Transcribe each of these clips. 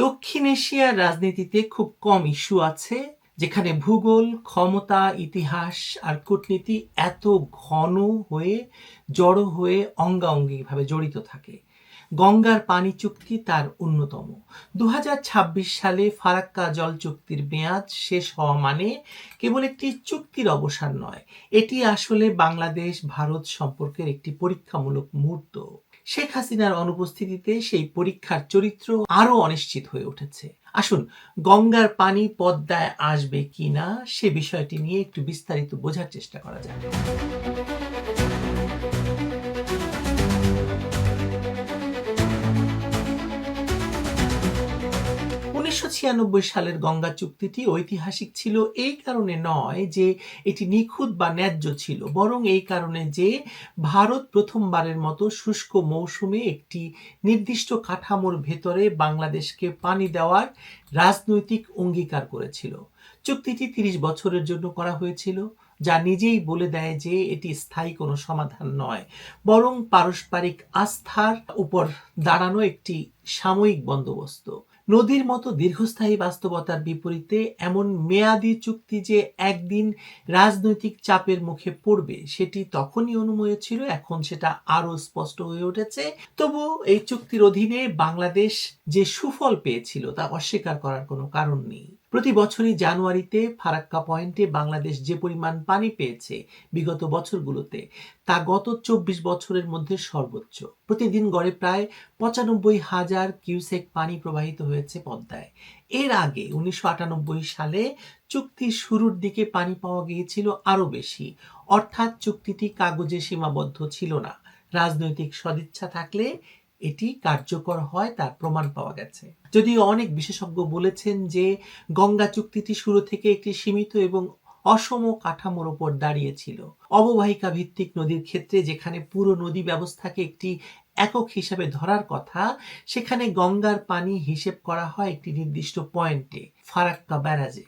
দক্ষিণ এশিয়ার রাজনীতিতে খুব কম ইস্যু আছে, যেখানে ভূগোল, ক্ষমতা, ইতিহাস আর কূটনীতি এত ঘন হয়ে, জড়ো হয়ে অঙ্গাঙ্গিভাবে জড়িত থাকে। গঙ্গার পানি চুক্তি তার অন্যতম। দু হাজার ছাব্বিশ সালে ফারাক্কা জল চুক্তির মেয়াদ শেষ হওয়া মানে কেবল একটি চুক্তির অবসান নয়, এটি আসলে বাংলাদেশ ভারত সম্পর্কের একটি পরীক্ষামূলক মুহূর্ত। শেখ হাসিনার অনুপস্থিতিতে সেই পরীক্ষার চরিত্র আরও অনিশ্চিত হয়ে উঠেছে। আসুন, গঙ্গার পানি পদ্মায় আসবে কি না, সে বিষয়টি নিয়ে একটু বিস্তারিত বোঝার চেষ্টা করা যাক। উনিশশো ছিয়ানব্বই সালের গঙ্গা চুক্তিটি ঐতিহাসিক ছিল এই কারণে নয় যে এটি নিখুঁত বা ন্যায্য ছিল, বরং এই কারণে যে ভারত প্রথমবারের মতো শুষ্ক মৌসুমে একটি নির্দিষ্ট কাঠামোর ভেতরে বাংলাদেশকে পানি দেওয়ার রাজনৈতিক অঙ্গীকার করেছিল। চুক্তিটি তিরিশ বছরের জন্য করা হয়েছিল, যা নিজেই বলে দেয় যে এটি স্থায়ী কোনো সমাধান নয়, বরং পারস্পরিক আস্থার উপর দাঁড়ানো একটি সাময়িক বন্দোবস্ত। নদীর মতো দীর্ঘস্থায়ী বাস্তবতার বিপরীতে এমন মেয়াদি চুক্তি যে একদিন রাজনৈতিক চাপের মুখে পড়বে, সেটি তখনই অনুময় ছিল, এখন সেটা আরও স্পষ্ট হয়ে উঠেছে। তবু এই চুক্তির অধীনে বাংলাদেশ যে সুফল পেয়েছিল তা অস্বীকার করার কোনো কারণ নেই। প্রতি বছরই জানুয়ারিতে ফারাক্কা পয়েন্টে বাংলাদেশ যে পরিমাণ পানি পেয়েছে বিগত বছরগুলোতে, তা গত চব্বিশ বছরের মধ্যে সর্বোচ্চ। প্রতিদিন গড়ে প্রায় পঁচানব্বই হাজার কিউসেক পানি প্রবাহিত হয়েছে পদ্মায়। এর আগে উনিশশো আটানব্বই সালে চুক্তির শুরুর দিকে পানি পাওয়া গিয়েছিল আরও বেশি। অর্থাৎ চুক্তিটি কাগজে সীমাবদ্ধ ছিল না। রাজনৈতিক সদিচ্ছা থাকলে এটি কার্যকর হয় তার প্রমাণ পাওয়া গেছে। যদিও অনেক বিশেষজ্ঞ বলেছেন যে, গঙ্গা চুক্তিটি শুরু থেকে একটি সীমিত এবং অসম কাঠামোর ওপর দাঁড়িয়েছিল। অববাহিকা ভিত্তিক নদীর ক্ষেত্রে যেখানে পুরো নদী ব্যবস্থাকে একটি একক হিসাবে ধরার কথা, সেখানে গঙ্গার পানি হিসেব করা হয় একটি নির্দিষ্ট পয়েন্টে, ফারাক্কা ব্যারাজে।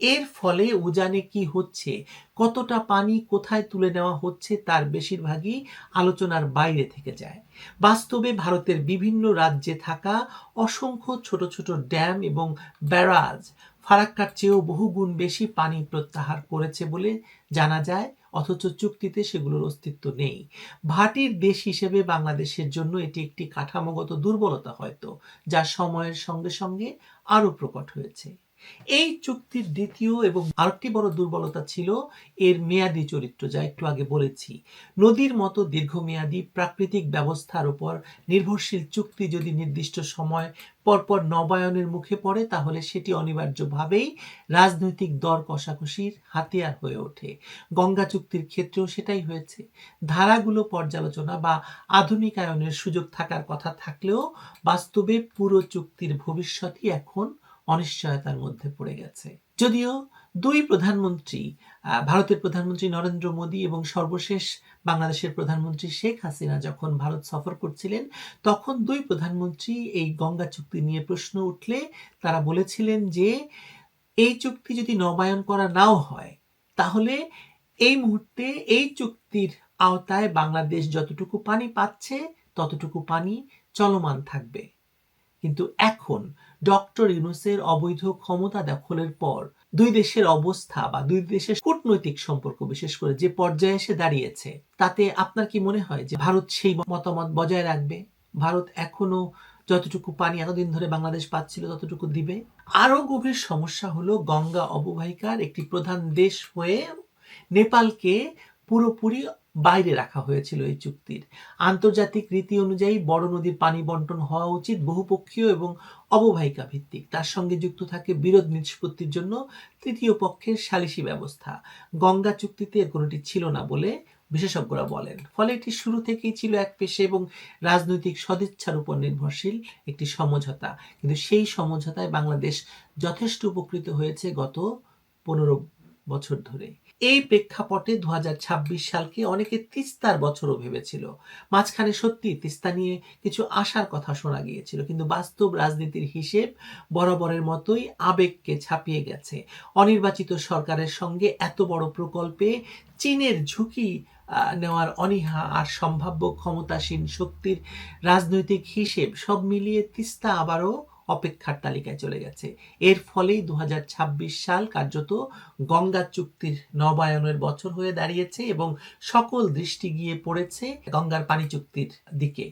এর ফলে উজানে কি হচ্ছে, কতটা পানি কোথায় তুলে নেওয়া হচ্ছে তার বেশিরভাগই আলোচনার বাইরে থেকে যায়। বাস্তবে ভারতের বিভিন্ন রাজ্যে থাকা অসংখ্য ছোট ছোট ড্যাম এবং ব্যারাজ ফারাক্কার চেয়েও বহুগুণ বেশি পানি প্রত্যাহার করেছে বলে জানা যায়, অথচ চুক্তিতে সেগুলোর অস্তিত্ব নেই। ভাটির দেশ হিসেবে বাংলাদেশের জন্য এটি একটি কাঠামোগত দুর্বলতা হয়তো, যা সময়ের সঙ্গে সঙ্গে আরও প্রকট হয়েছে। এই চুক্তির দ্বিতীয় এবং আরেকটি বড় দুর্বলতা ছিল এর মেয়াদি চরিত্র, যা একটু আগে বলেছি। নদীর মতো দীর্ঘমেয়াদী প্রাকৃতিক ব্যবস্থার উপর নির্ভরশীল চুক্তি যদি নির্দিষ্ট সময় পরপর নবায়নের মুখে পড়ে, তাহলে সেটি অনিবার্যভাবেই রাজনৈতিক দর কষাকষির হাতিয়ার হয়ে ওঠে। গঙ্গা চুক্তির ক্ষেত্রেও সেটাই হয়েছে। ধারাগুলো পর্যালোচনা বা আধুনিকায়নের সুযোগ থাকার কথা থাকলেও বাস্তবে পুরো চুক্তির ভবিষ্যৎই এখন অনিশ্চয়তার মধ্যে পড়ে গেছে। যদিও দুই প্রধানমন্ত্রী ভারতের প্রধানমন্ত্রী নরেন্দ্র মোদী এবং সর্বশেষ বাংলাদেশের প্রধানমন্ত্রী শেখ হাসিনা যখন ভারত সফর করছিলেন, তখন দুই প্রধানমন্ত্রী এই গঙ্গা চুক্তি নিয়ে প্রশ্ন উঠলে তারা বলেছিলেন যে, এই চুক্তি যদি নবায়ন করা নাও হয়, তাহলে এই মুহূর্তে এই চুক্তির আওতায় বাংলাদেশ যতটুকু পানি পাচ্ছে, ততটুকু পানি চলমান থাকবে। কিন্তু এখন ডক্টর ইউনুসের অবৈধ ক্ষমতা দখলের পর দুই দেশের অবস্থা বা দুই দেশের কূটনৈতিক সম্পর্ক, বিশেষ করে যে পর্যায়ে এসে দাঁড়িয়েছে, তাতে আপনার কি মনে হয় যে ভারত সেই মতামত বজায় রাখবে? ভারত এখনও যতটুকু পানি এতদিন ধরে বাংলাদেশ পাচ্ছিল ততটুকু দিবে? আরও গভীর সমস্যা হলো গঙ্গা অববাহিকার একটি প্রধান দেশ হয়ে নেপালকে পুরোপুরি বাইরে রাখা হয়েছিল এই চুক্তির। আন্তর্জাতিক রীতি অনুযায়ী বড় নদীর পানি বন্টন হওয়া উচিত বহুপক্ষীয় এবং অববাহিকা ভিত্তিক তার সঙ্গে যুক্ত থাকে বিরোধ নিষ্পত্তির জন্য তৃতীয় পক্ষের সালিসি ব্যবস্থা। গঙ্গা চুক্তিতে এর কোনোটি ছিল না বলে বিশেষজ্ঞরা বলেন। ফলে এটি শুরু থেকেই ছিল এক পেশে এবং রাজনৈতিক সদিচ্ছার উপর নির্ভরশীল একটি সমঝোতা। কিন্তু সেই সমঝোতায় বাংলাদেশ যথেষ্ট উপকৃত হয়েছে গত পনেরো বছর ধরে। এই প্রেক্ষাপটে দু সালকে অনেকে তিস্তার বছরও ভেবেছিল। মাঝখানে সত্যি তিস্তা নিয়ে কিছু আশার কথা শোনা গিয়েছিল, কিন্তু বাস্তব রাজনীতির হিসেব বরাবরের মতোই আবেগকে ছাপিয়ে গেছে। অনির্বাচিত সরকারের সঙ্গে এত বড় প্রকল্পে চীনের ঝুঁকি নেওয়ার অনীহা আর সম্ভাব্য ক্ষমতাসীন শক্তির রাজনৈতিক হিসেব সব মিলিয়ে তিস্তা আবারও অপেক্ষার তালিকায় চলে গেছে। এর ফলেই দু হাজার ছাব্বিশ সাল কার্যত গঙ্গা চুক্তির নবায়নের বছর হয়ে দাঁড়িয়েছে এবং সকল দৃষ্টি গিয়ে পড়েছে গঙ্গার পানি চুক্তির দিকে।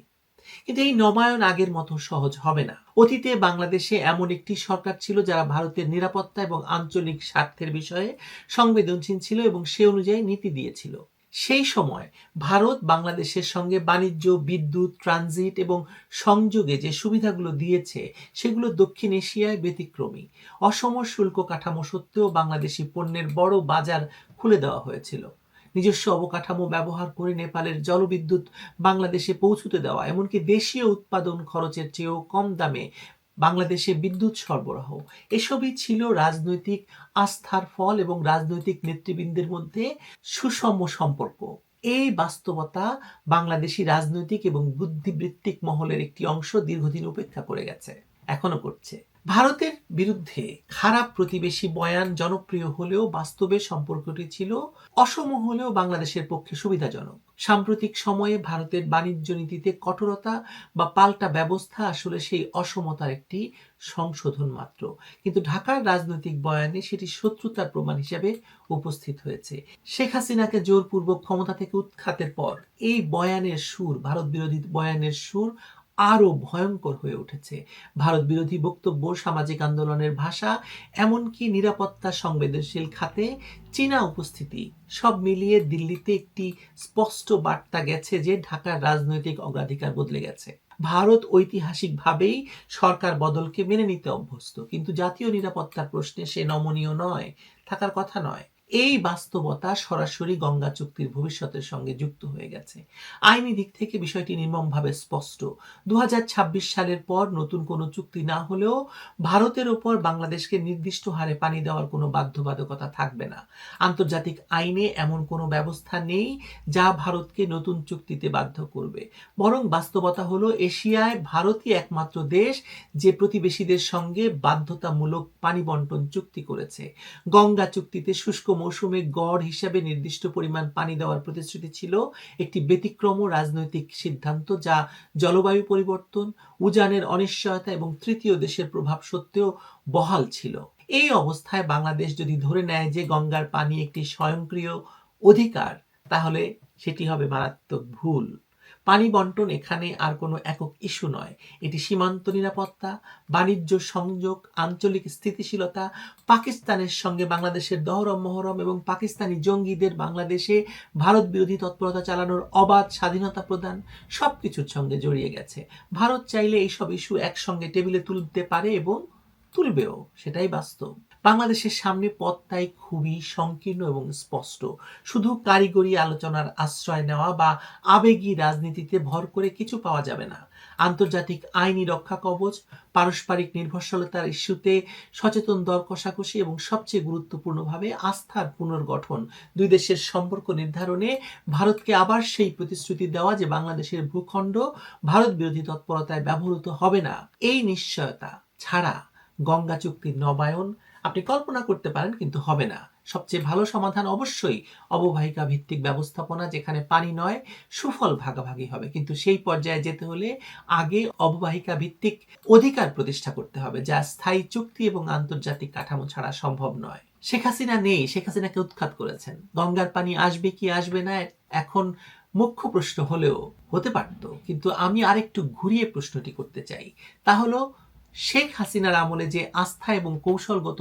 কিন্তু এই নবায়ন আগের মতো সহজ হবে না। অতীতে বাংলাদেশে এমন একটি সরকার ছিল যারা ভারতের নিরাপত্তা এবং আঞ্চলিক স্বার্থের বিষয়ে সংবেদনশীল ছিল এবং সে অনুযায়ী নীতি দিয়েছিল। সেই সময় ভারত বাংলাদেশের সঙ্গে বাণিজ্য, বিদ্যুৎ, ট্রানজিট এবং সংযোগে যে সুবিধাগুলো দিয়েছে, সেগুলো দক্ষিণ এশিয়ায় ব্যতিক্রমী। অসম শুল্ক কাঠামো সত্ত্বেও বাংলাদেশি পণ্যের বড় বাজার খুলে দেওয়া হয়েছিল। নিজস্ব অবকাঠামো ব্যবহার করে নেপালের জলবিদ্যুৎ বাংলাদেশে পৌঁছতে দেওয়া, এমনকি দেশীয় উৎপাদন খরচের চেয়েও কম দামে বাংলাদেশে বিদ্যুৎ সরবরাহ। এসবই ছিল রাজনৈতিক আস্থার ফল এবং রাজনৈতিক নেতৃবৃন্দের মধ্যে সুষম সম্পর্ক। এই বাস্তবতা বাংলাদেশি রাজনৈতিক এবং বুদ্ধিবৃত্তিক মহলের একটি অংশ দীর্ঘদিন উপেক্ষা করে গেছে, এখনও করছে। ভারতের বিরুদ্ধে খারাপ প্রতিবেশী বয়ান জনপ্রিয় হলেও বাস্তবে সম্পর্কটি ছিল অসম হলেও বাংলাদেশের পক্ষে সুবিধাজনক। সাম্প্রতিক সময়ে ভারতের বাণিজ্য নীতিতে কঠোরতা বা পাল্টা ব্যবস্থা আসলে সেই অসমতার একটি সংশোধন মাত্র। কিন্তু ঢাকার রাজনৈতিক বয়ানে সেটি শত্রুতার প্রমাণ হিসেবে উপস্থিত হয়েছে। শেখ হাসিনাকে জোরপূর্বক ক্ষমতা থেকে উৎখাতের পর এই বয়ানের সুর, ভারত বিরোধী বয়ানের সুর আরও ভয়ঙ্কর হয়ে উঠেছে। ভারত বিরোধী বক্তব্য, সামাজিক আন্দোলনের ভাষা, এমনকি নিরাপত্তা সংবেদনশীল খাতে চীনা উপস্থিতি, সব মিলিয়ে দিল্লিতে একটি স্পষ্ট বার্তা গেছে যে ঢাকার রাজনৈতিক অগ্রাধিকার বদলে গেছে। ভারত ঐতিহাসিকভাবেই সরকার বদলকে মেনে নিতে অভ্যস্ত, কিন্তু জাতীয় নিরাপত্তার প্রশ্নে সে নমনীয় নয়, থাকার কথা নয়। এই বাস্তবতা সরাসরি গঙ্গা চুক্তির ভবিষ্যতের সঙ্গে যুক্ত হয়ে গেছে। আইনি দিক থেকে বিষয়টি নির্মমভাবে স্পষ্ট। দু সালের পর নতুন কোনো চুক্তি না হলেও ভারতের ওপর বাংলাদেশকে নির্দিষ্ট হারে পানি দেওয়ার কোনো বাধ্যবাধকতা থাকবে না। আন্তর্জাতিক আইনে এমন কোনো ব্যবস্থা নেই যা ভারতকে নতুন চুক্তিতে বাধ্য করবে। বরং বাস্তবতা হলো এশিয়ায় ভারতই একমাত্র দেশ যে প্রতিবেশীদের সঙ্গে বাধ্যতামূলক পানি বন্টন চুক্তি করেছে। গঙ্গা চুক্তিতে শুষ্ক মৌসুমে গড় হিসাবে নির্দিষ্ট পরিমাণ পানি দেওয়ার প্রতিশ্রুতি ছিল একটি ব্যতিক্রম রাজনৈতিক সিদ্ধান্ত যা জলবায়ু পরিবর্তন, উজানের অনিশ্চয়তা এবং তৃতীয় দেশের প্রভাব সত্ত্বেও বহাল ছিল। এই অবস্থায় বাংলাদেশ যদি ধরে নেয় যে গঙ্গার পানি একটি স্বয়ংক্রিয় অধিকার, তাহলে সেটি হবে মারাত্মক ভুল। পানি বন্টন এখানে আর কোনো একক ইস্যু নয়। এটি সীমান্ত নিরাপত্তা, বাণিজ্য সংযোগ, আঞ্চলিক স্থিতিশীলতা, পাকিস্তানের সঙ্গে বাংলাদেশের দহরম, মহরম এবং পাকিস্তানি জঙ্গিদের বাংলাদেশে ভারত বিরোধী তৎপরতা চালানোর অবাধ স্বাধীনতা প্রদান সব কিছুর সঙ্গে জড়িয়ে গেছে। ভারত চাইলে এইসব ইস্যু একসঙ্গে টেবিলে তুলতে পারে এবং তুলবেও, সেটাই বাস্তব। বাংলাদেশের সামনে পথ তাই খুবই সংকীর্ণ এবং স্পষ্ট। শুধু কারিগরি আলোচনার আশ্রয় নেওয়া বা আবেগী রাজনীতিতে ভর করে কিছু পাওয়া যাবে না। আন্তর্জাতিক আইনি রক্ষা কবচ, পারস্পরিক নির্ভরশীলতার ইস্যুতে সচেতন দর কষাকষি এবং সবচেয়ে গুরুত্বপূর্ণভাবে আস্থার পুনর্গঠন। দুই দেশের সম্পর্ক নির্ধারণে ভারতকে আবার সেই প্রতিশ্রুতি দেওয়া যে বাংলাদেশের ভূখণ্ড ভারত বিরোধী তৎপরতায় ব্যবহৃত হবে না, এই নিশ্চয়তা ছাড়া গঙ্গা চুক্তির নবায়ন আপনি কল্পনা করতে পারেন, কিন্তু হবে না। সবচেয়ে ভালো সমাধান অবশ্যই অববাহিকা ভিত্তিক ব্যবস্থাপনা, যেখানে পানি নয়, সুফল ভাগাভাগি হবে। কিন্তু সেই পর্যায়ে যেতে হলে আগে অববাহিকা ভিত্তিক অধিকার প্রতিষ্ঠা করতে হবে, যা স্থায়ী চুক্তি এবং আন্তর্জাতিক কাঠামো ছাড়া সম্ভব নয়। শেখ হাসিনা নেই, শেখ হাসিনাকে উৎখাত করেছেন। গঙ্গার পানি আসবে কি আসবে না, এখন মুখ্য প্রশ্ন হলেও হতে পারত। কিন্তু আমি আরেকটু ঘুরিয়ে প্রশ্নটি করতে চাই। তা হলো শেখ হাসিনার আমলে যে আস্থা এবং কৌশলগত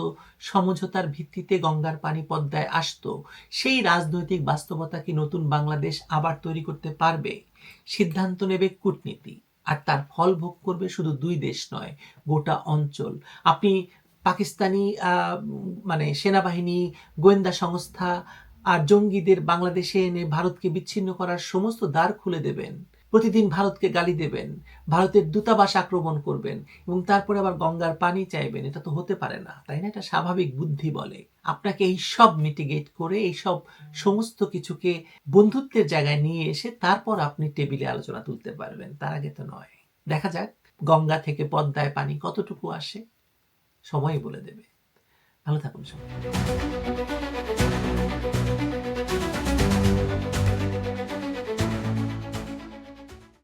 সমঝোতার ভিত্তিতে গঙ্গার পানি পদ্মায় আসতো, সেই রাজনৈতিক বাস্তবতা কি নতুন বাংলাদেশ আবার তৈরি করতে পারবে? সিদ্ধান্ত নেবে কূটনীতি, আর তার ফল ভোগ করবে শুধু দুই দেশ নয়, গোটা অঞ্চল। আপনি পাকিস্তানি মানে সেনাবাহিনী, গোয়েন্দা সংস্থা আর জঙ্গিদের বাংলাদেশে এনে ভারতকে বিচ্ছিন্ন করার সমস্ত দ্বার খুলে দেবেন। প্রতিদিন ভারতকে গালি দেবেন, ভারতের দূতাবাস আক্রমণ করবেন এবং তারপরে আবার গঙ্গার পানি চাইবেন, এটা তো হতে পারে না, তাই না? এটা স্বাভাবিক বুদ্ধি বলে। আপনাকে এই সব মিটিগেট করে, এই সব সমস্ত কিছুকে বন্ধুত্বের জায়গায় নিয়ে এসে তারপর আপনি টেবিলে আলোচনা তুলতে পারবেন, তার আগে তো নয়। দেখা যাক, গঙ্গা থেকে পদ্মায় পানি কতটুকু আসে সময় বলে দেবে। ভালো থাকুন সবাই।